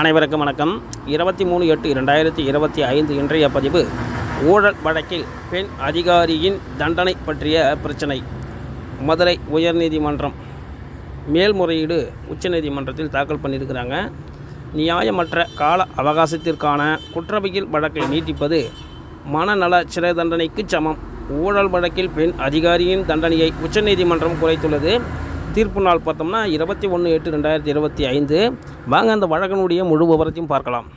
அனைவருக்கும் வணக்கம். இருபத்தி மூணு எட்டு இரண்டாயிரத்தி இருபத்தி ஐந்து இன்றைய பதிவு ஊழல் வழக்கில் பெண் அதிகாரியின் தண்டனை பற்றிய பிரச்சினை. மதுரை உயர்நீதிமன்றம் மேல்முறையீடு உச்சநீதிமன்றத்தில் தாக்கல் பண்ணியிருக்கிறாங்க. நியாயமற்ற கால அவகாசத்திற்கான குற்றவியல் வழக்கை நீட்டிப்பது மனநல சிறை தண்டனைக்கு சமம். ஊழல் வழக்கில் பெண் அதிகாரியின் தண்டனையை உச்சநீதிமன்றம் குறைத்துள்ளது. தீர்ப்பு நாள் பார்த்தோம்னா இருபத்தி ஒன்று எட்டு ரெண்டாயிரத்தி இருபத்தி ஐந்து. வாங்க அந்த வழக்கினுடைய முழு விவரத்தையும் பார்க்கலாம்.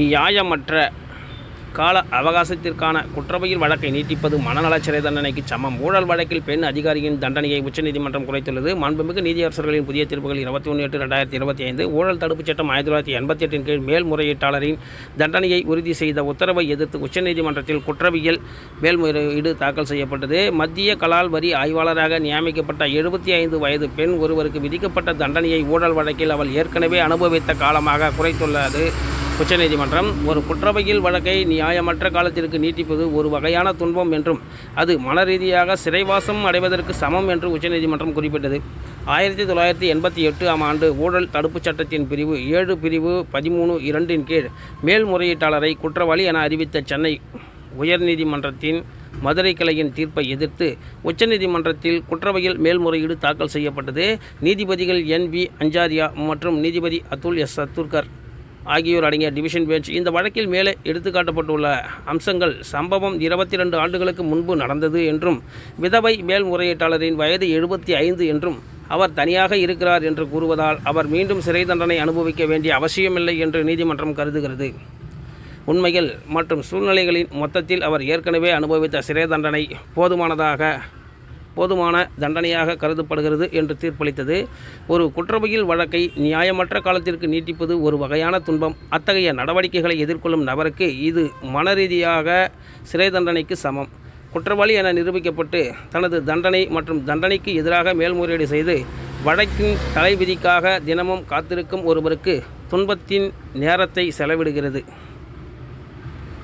நியாயமற்ற கால அவகாசத்திற்கான குற்றவியல் வழக்கை நீட்டிப்பது மனநல சிறை தண்டனைக்கு சமம். ஊழல் வழக்கில் பெண் அதிகாரியின் தண்டனையை உச்சநீதிமன்றம் குறைத்துள்ளது. மாண்புமிகு நீதியரசர்களின் புதிய தீர்ப்புகள் இருபத்தி ஒன்று எட்டு ரெண்டாயிரத்தி இருபத்தி ஐந்து. ஊழல் தடுப்புச் சட்டம் ஆயிரத்தி தொள்ளாயிரத்தி எண்பத்தி எட்டின் கீழ் மேல்முறையீட்டாளரின் தண்டனையை உறுதி செய்த உத்தரவை எதிர்த்து உச்சநீதிமன்றத்தில் குற்றவியல் மேல்முறையீடு தாக்கல் செய்யப்பட்டது. மத்திய கலால் வரி ஆய்வாளராக நியமிக்கப்பட்ட எழுபத்தி ஐந்து வயது பெண் ஒருவருக்கு விதிக்கப்பட்ட தண்டனையை ஊழல் வழக்கில் அவள் ஏற்கனவே அனுபவித்த காலமாக குறைத்துள்ளது. உச்சநீதிமன்றம் ஒரு குற்றவையில் வழக்கை நியாயமற்ற காலத்திற்கு நீட்டிப்பது ஒரு வகையான துன்பம் என்றும் அது மனரீதியாக சிறைவாசம் அடைவதற்கு சமம் என்று உச்சநீதிமன்றம் குறிப்பிட்டது. ஆயிரத்தி தொள்ளாயிரத்தி எண்பத்தி எட்டு ஆம் ஆண்டு ஊழல் தடுப்புச் சட்டத்தின் பிரிவு ஏழு பிரிவு பதிமூணு இரண்டின் கீழ் மேல்முறையீட்டாளரை குற்றவாளி என அறிவித்த சென்னை உயர்நீதிமன்றத்தின் மதுரை கிளையின் தீர்ப்பை எதிர்த்து உச்சநீதிமன்றத்தில் குற்றவையில் மேல்முறையீடு தாக்கல் செய்யப்பட்டது. நீதிபதிகள் என் வி அஞ்சாரியா மற்றும் நீதிபதி அதுல் எஸ் சத்துர்கர். ஆகியோர் அடங்கிய டிவிஷன் பெஞ்ச் இந்த வழக்கில் மேலே எடுத்துக்காட்டப்பட்டுள்ள அம்சங்கள் சம்பவம் இருபத்தி ரெண்டு ஆண்டுகளுக்கு முன்பு நடந்தது என்றும் விதவை மேல்முறையீட்டாளரின் வயது எழுபத்தி ஐந்து என்றும் அவர் தனியாக இருக்கிறார் என்று கூறுவதால் அவர் மீண்டும் சிறை தண்டனை அனுபவிக்க வேண்டிய அவசியமில்லை என்று நீதிமன்றம் கருதுகிறது. உண்மைகள் மற்றும் சூழ்நிலைகளின் மொத்தத்தில் அவர் ஏற்கனவே அனுபவித்த சிறை தண்டனை போதுமானதாக போதுமான தண்டனையாக கருதப்படுகிறது என்று தீர்ப்பளித்தது. ஒரு குற்றவியல் வழக்கை நியாயமற்ற காலத்திற்கு நீட்டிப்பது ஒரு வகையான துன்பம். அத்தகைய நடவடிக்கைகளை எதிர்கொள்ளும் நபருக்கு இது மனரீதியாக சிறை தண்டனைக்கு சமம். குற்றவாளி என நிரூபிக்கப்பட்டு தனது தண்டனை மற்றும் தண்டனைக்கு எதிராக மேல்முறையீடு செய்து வழக்கின் தலைவிதிக்காக தினமும் காத்திருக்கும் ஒருவருக்கு துன்பத்தின் நேரத்தை செலவிடுகிறது.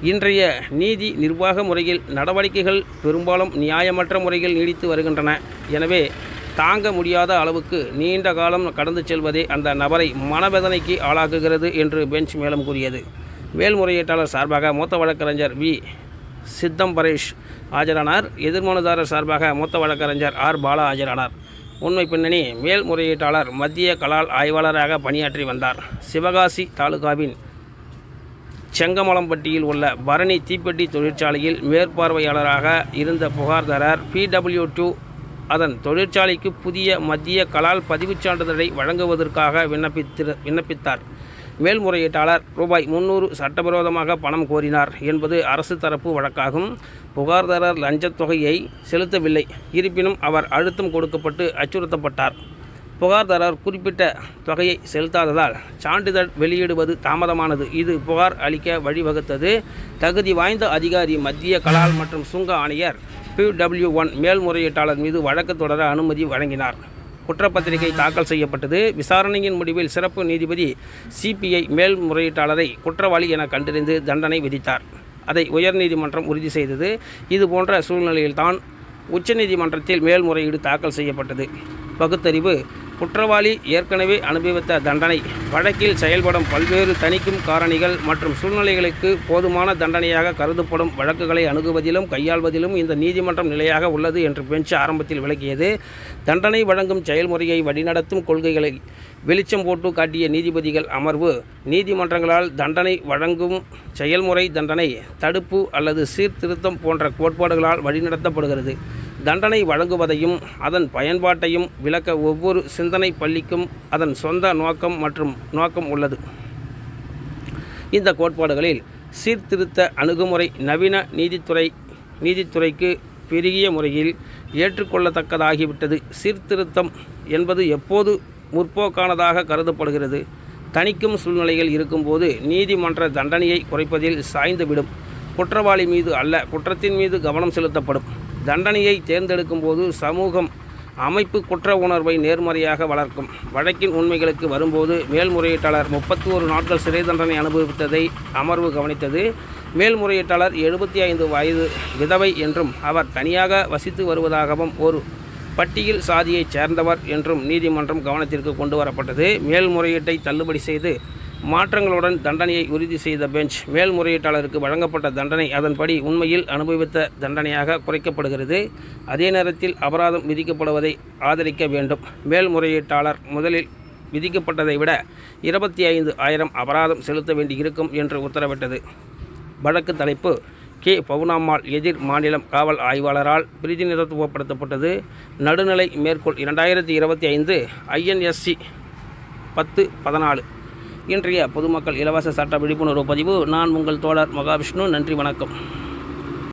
இன்றைய நீதி நிர்வாக முறையில் நடவடிக்கைகள் பெரும்பாலும் நியாயமற்ற முறையில் நீடித்து வருகின்றன. எனவே தாங்க முடியாத அளவுக்கு நீண்ட காலம் கடந்து செல்வதே அந்த நபரை மனவேதனைக்கு ஆளாக்குகிறது என்று பெஞ்ச் மேலும் கூறியது. மேல்முறையீட்டாளர் சார்பாக மூத்த வழக்கறிஞர் வி. சித்தம்பரேஷ் ஆஜரானார். எதிர்மனுதாரர் சார்பாக மூத்த வழக்கறிஞர் ஆர். பாலா ஆஜரானார். உண்மை பின்னணி மேல்முறையீட்டாளர் மத்திய கலால் ஆய்வாளராக பணியாற்றி வந்தார். சிவகாசி தாலுகாவின் செங்கமலம்பட்டியில் உள்ள பரணி தீப்பெட்டி தொழிற்சாலையில் மேற்பார்வையாளராக இருந்த புகார்தாரர் பிடபிள்யூ டூ அதன் தொழிற்சாலைக்கு புதிய மத்திய கலால் பதிவுச் சான்றிதழை வழங்குவதற்காக விண்ணப்பித்திரு விண்ணப்பித்தார். மேல்முறையீட்டாளர் ரூபாய் முந்நூறு சட்டவிரோதமாக பணம் கோரினார் என்பது அரசு தரப்பு வழக்காகும். புகார்தாரர் லஞ்சத் தொகையை செலுத்தவில்லை. இருப்பினும் அவர் அழுத்தம் கொடுக்கப்பட்டு அச்சுறுத்தப்பட்டார். புகார்தாரர் குறிப்பிட்ட தொகையை செலுத்தாததால் சான்றிதழ் வெளியிடுவது தாமதமானது. இது புகார் அளிக்க வழிவகுத்தது. தகுதி வாய்ந்த அதிகாரி மத்திய கலால் மற்றும் சுங்க ஆணையர் பிடபிள்யூ ஒன் மேல்முறையீட்டாளர் மீது வழக்கு தொடர அனுமதி வழங்கினார். குற்றப்பத்திரிகை தாக்கல் செய்யப்பட்டது. விசாரணையின் முடிவில் சிறப்பு நீதிபதி சிபிஐ மேல்முறையீட்டாளரை குற்றவாளி என கண்டறிந்து தண்டனை விதித்தார். அதை உயர்நீதிமன்றம் உறுதி செய்தது. இது போன்ற சூழ்நிலையில்தான் உச்சநீதிமன்றத்தில் மேல்முறையீடு தாக்கல் செய்யப்பட்டது. பகுத்தறிவு குற்றவாளி ஏற்கனவே அனுபவித்த தண்டனை. வழக்கில் செயல்படும் பல்வேறு தணிக்கும் காரணிகள் மற்றும் சூழ்நிலைகளுக்கு போதுமான தண்டனையாக கருதப்படும் வழக்குகளை அணுகுவதிலும் கையாள்வதிலும் இந்த நீதிமன்றம் நிலையாக உள்ளது என்று பெஞ்ச் ஆரம்பத்தில் விளக்கியது. தண்டனை வழங்கும் செயல்முறையை வழிநடத்தும் கொள்கைகளை வெளிச்சம் போட்டு காட்டிய நீதிபதிகள் அமர்வு நீதிமன்றங்களால் தண்டனை வழங்கும் செயல்முறை தண்டனை தடுப்பு அல்லது சீர்திருத்தம் போன்ற கோட்பாடுகளால் வழிநடத்தப்படுகிறது. தண்டனை வழங்குவதையும் அதன் பயன்பாட்டையும் விளக்க ஒவ்வொரு சிந்தனை பள்ளிக்கும் அதன் சொந்த நோக்கம் மற்றும் நோக்கம் உள்ளது. இந்த கோட்பாடுகளில் சீர்திருத்த அணுகுமுறை நவீன நீதித்துறை நீதித்துறைக்கு பெருகிய முறையில் ஏற்றுக்கொள்ளத்தக்கதாகிவிட்டது. சீர்திருத்தம் என்பது எப்போது முற்போக்கானதாக கருதப்படுகிறது? தணிக்கும் சூழ்நிலைகள் இருக்கும்போது நீதிமன்ற தண்டனையை குறைப்பதில் சாய்ந்துவிடும். குற்றவாளி மீது அல்ல குற்றத்தின் மீது கவனம் செலுத்தப்படும். தண்டனையை தேர்ந்தெடுக்கும் போது சமூகம் அமைப்பு குற்ற உணர்வை நேர்மறையாக வளர்க்கும். வழக்கின் உண்மைகளுக்கு வரும்போது மேல்முறையீட்டாளர் முப்பத்தி ஒரு நாட்கள் சிறை தண்டனை அனுபவித்ததை அமர்வு கவனித்தது. மேல்முறையீட்டாளர் எழுபத்தி ஐந்து வயது விதவை என்றும் அவர் தனியாக வசித்து வருவதாகவும் ஒரு பட்டியல் சாதியைச் சேர்ந்தவர் என்றும் நீதிமன்றம் கவனத்திற்கு கொண்டு வரப்பட்டது. மேல்முறையீட்டை தள்ளுபடி செய்து மாற்றங்களுடன் தண்டனையை உறுதி செய்த பெஞ்ச் மேல்முறையீட்டாளருக்கு வழங்கப்பட்ட தண்டனை அதன்படி உண்மையில் அனுபவித்த தண்டனையாக குறைக்கப்படுகிறது. அதே நேரத்தில் அபராதம் விதிக்கப்படுவதை ஆதரிக்க வேண்டும். மேல்முறையீட்டாளர் முதலில் விதிக்கப்பட்டதை விட இருபத்தி ஐந்து ஆயிரம் அபராதம் செலுத்த வேண்டியிருக்கும் என்று உத்தரவிட்டது. வழக்கு தலைப்பு கே. பவுனாம்மாள் எதிர் மாநிலம் காவல் ஆய்வாளரால் பிரதிநிதித்துவப்படுத்தப்பட்டது நடுநிலை மேற்கோள் இரண்டாயிரத்தி இருபத்தி ஐந்து ஐஎன்எஸ்சி பத்து பதினாலு. இன்றைய பொதுமக்கள் இலவச சட்ட விழிப்புணர்வு பதிவு. நான் உங்கள் தோழர் மகாவிஷ்ணு. நன்றி வணக்கம்.